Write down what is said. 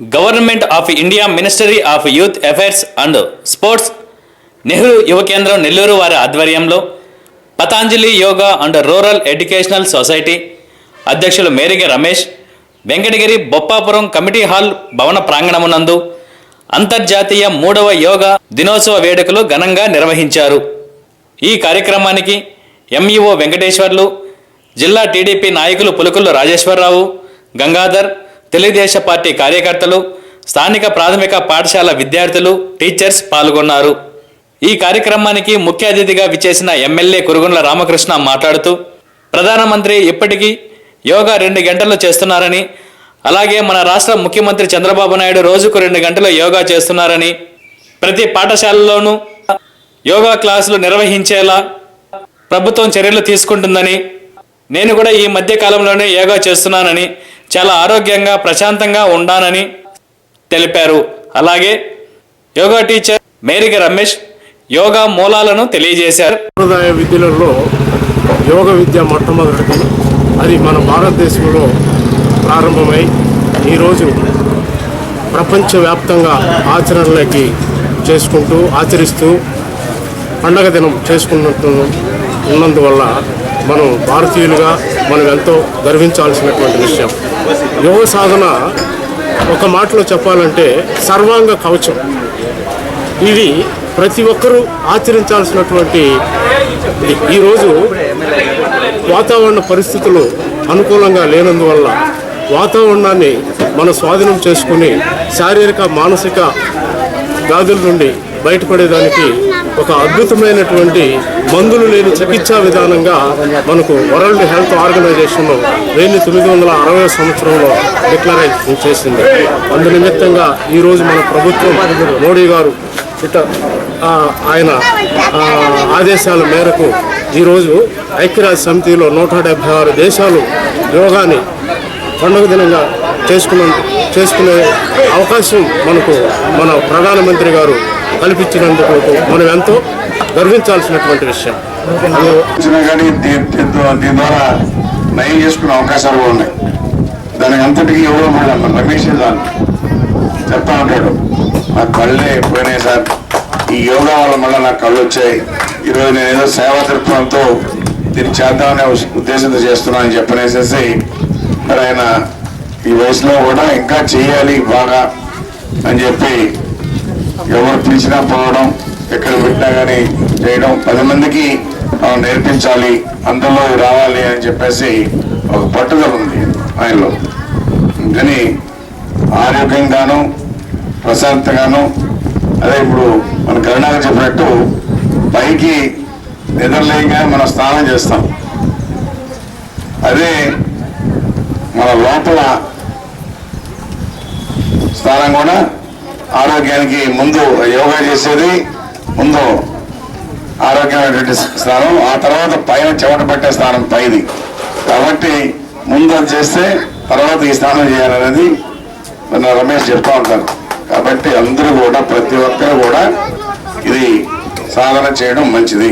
Government of India ministry of youth affairs and sports Nehru Yuva Kendra Nellore వారి ఆధ్వర్యంలో Patanjali yoga and rural educational society అధ్యక్షులు Meriga Ramesh Venkatagiri Boppapuram committee hall భవన ప్రాంగణమునందు అంతర్జాతీయ మూడవ యోగా దినోత్సవ వేడుకలు ఘనంగా నిర్వహించారు. ఈ కార్యక్రమానికి ఎంఈఓ వెంకటేశ్వర్లు జిల్లా టీడీపీ నాయకులు పులుకులు రాజేశ్వరరావు గంగాధర్ తెలుగుదేశం పార్టీ కార్యకర్తలు స్థానిక ప్రాథమిక పాఠశాల విద్యార్థులు టీచర్స్ పాల్గొన్నారు. ఈ కార్యక్రమానికి ముఖ్య అతిథిగా విచ్చేసిన ఎమ్మెల్యే కురుగుండ్ల రామకృష్ణ మాట్లాడుతూ ప్రధానమంత్రి ఇప్పటికీ యోగా రెండు గంటలు చేస్తున్నారని అలాగే మన రాష్ట్ర ముఖ్యమంత్రి చంద్రబాబు నాయుడు రోజుకు రెండు గంటలు యోగా చేస్తున్నారని ప్రతి పాఠశాలలోనూ యోగా క్లాసులు నిర్వహించేలా ప్రభుత్వం చర్యలు తీసుకుంటుందని నేను కూడా ఈ మధ్య కాలంలోనే యోగా చేస్తున్నానని చాలా ఆరోగ్యంగా ప్రశాంతంగా ఉండానని తెలిపారు. అలాగే yoga teacher Merika Ramesh yoga మూలాలను తెలియజేశారు. సాంప్రదాయ విద్యలలో యోగ విద్య మొట్టమొదటిది. అది మన భారతదేశంలో ప్రారంభమై ఈరోజు ప్రపంచవ్యాప్తంగా ఆచరణలోకి చేసుకుంటూ ఆచరిస్తూ పండగ దినం చేసుకున్నట్టు ఉన్నందువల్ల మనం భారతీయులుగా మనం ఎంతో గర్వించాల్సినటువంటి విషయం. యోగ సాధన ఒక మాటలో చెప్పాలంటే సర్వాంగ కవచం. ఇది ప్రతి ఒక్కరూ ఆచరించాల్సినటువంటి ఈరోజు వాతావరణ పరిస్థితులు అనుకూలంగా లేనందువల్ల వాతావరణాన్ని మనం స్వాధీనం చేసుకుని శారీరక మానసిక వ్యాధుల నుండి బయటపడేదానికి ఒక అద్భుతమైనటువంటి మందులు లేని చికిత్సా విధానంగా మనకు వరల్డ్ హెల్త్ ఆర్గనైజేషన్ వెయ్యి తొమ్మిది వందల అరవై సంవత్సరంలో డిక్లరేషన్ చేసింది. అందు నిమిత్తంగా ఈరోజు మన ప్రభుత్వం మోడీ గారు ఇట ఆయన ఆదేశాల మేరకు ఈరోజు ఐక్యరాజ్య సమితిలో నూట డెబ్బై ఆరు దేశాలు యోగాని పండుగ దినంగా చేసుకున్న చేసుకునే అవకాశం మనకు మన ప్రధానమంత్రి గారు కల్పించినందుకు మనం ఎంతో గర్వించాల్సినటువంటి విషయం. వచ్చినా కానీ దీ- దీంతో దీని ద్వారా నయం చేసుకునే అవకాశాలు ఉన్నాయి. దానికి అంతటికీ ఎవరో మళ్ళీ మన రమేష్ దాన్ని చెప్తా ఉంటాడు నా కళ్ళే పోయినాయి సార్. ఈ యోగా వల్ల మళ్ళీ నాకు కళ్ళు వచ్చాయి. ఈరోజు నేను ఏదో సేవా తృత్వంతో దీన్ని చేద్దామనే ఉద్దేశంతో చేస్తున్నానని అని చెప్పనేసేసి మరి ఆయన ఈ వయసులో కూడా ఇంకా చేయాలి బాగా అని చెప్పి ఎవరు పిలిచినా పోవడం ఎక్కడ పెట్టినా కానీ చేయడం పది మందికి నేర్పించాలి అందులో రావాలి అని చెప్పేసి ఒక పట్టుదల ఉంది ఆయనలో. కానీ ఆరోగ్యంగాను ప్రశాంతగాను అదే ఇప్పుడు మన కరుణాగా చెప్పినట్టు పైకి నిద్రలేగా మనం స్నానం చేస్తాం. అదే మన లోపల స్నానం కూడా ఆరోగ్యానికి ముందు యోగా చేసేది ముందు ఆరోగ్యమైనటువంటి స్నానం ఆ తర్వాత పైన చెమట పట్టే స్నానం పైది. కాబట్టి ముందు అది చేస్తే తర్వాత ఈ స్నానం చేయాలనేది మన రమేష్ చెప్తా ఉంటారు. కాబట్టి అందరూ కూడా ప్రతి ఒక్కరు కూడా ఇది సాధన చేయడం మంచిది.